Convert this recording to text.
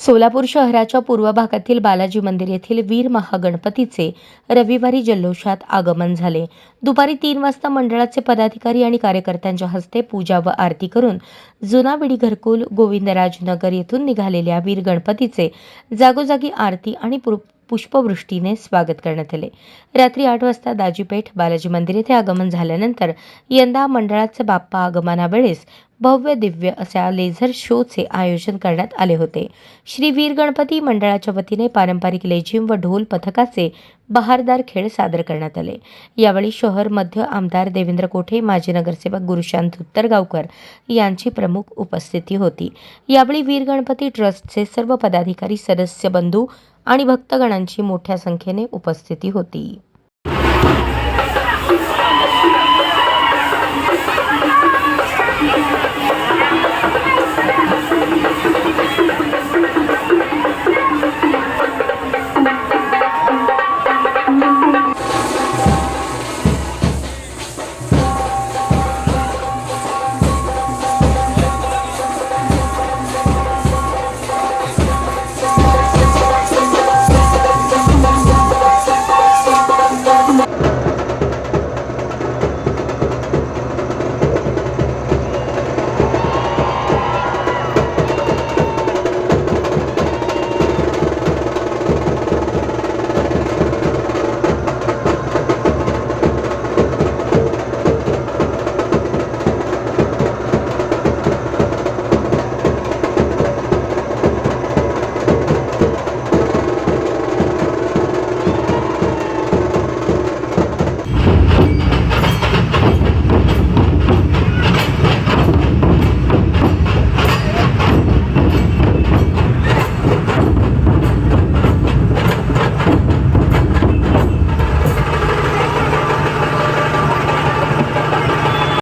सोलापूर शहराच्या पूर्व भागातील बालाजी मंदिर येथील वीर महागणपतीचे रविवारी जल्लोषात आगमन झाले. दुपारी तीन वाजता मंडळाचे पदाधिकारी आणि कार्यकर्त्यांच्या हस्ते पूजा व आरती करून जुनाविडी घरकुल गोविंदराजनगर येथून निघालेल्या वीर गणपतीचे जागोजागी आरती आणि पु- पुष्पवृष्टीने स्वागत करण्यात आले. रात्री आठ वाजता दाजीपेठ बालाजी मंदिर येथे आगमन झाल्यानंतर यंदा मंडळाचे बाप्पा आगमनावेळेस भव्य दिव्य अशा लेझर शोचे आयोजन करण्यात आले होते. श्री वीर गणपती मंडळाच्या वतीने पारंपरिक लेझिम व ढोल पथकाचे बहारदार खेळ सादर करण्यात आले. यावेळी शहर मध्य आमदार देवेंद्र कोठे माजी नगरसेवक गुरुशांत उत्तरगावकर यांची प्रमुख उपस्थिती होती. यावेळी वीर गणपती ट्रस्टचे सर्व पदाधिकारी सदस्य बंधू आणि भक्तगणांची मोठ्या संख्येने उपस्थिती होती.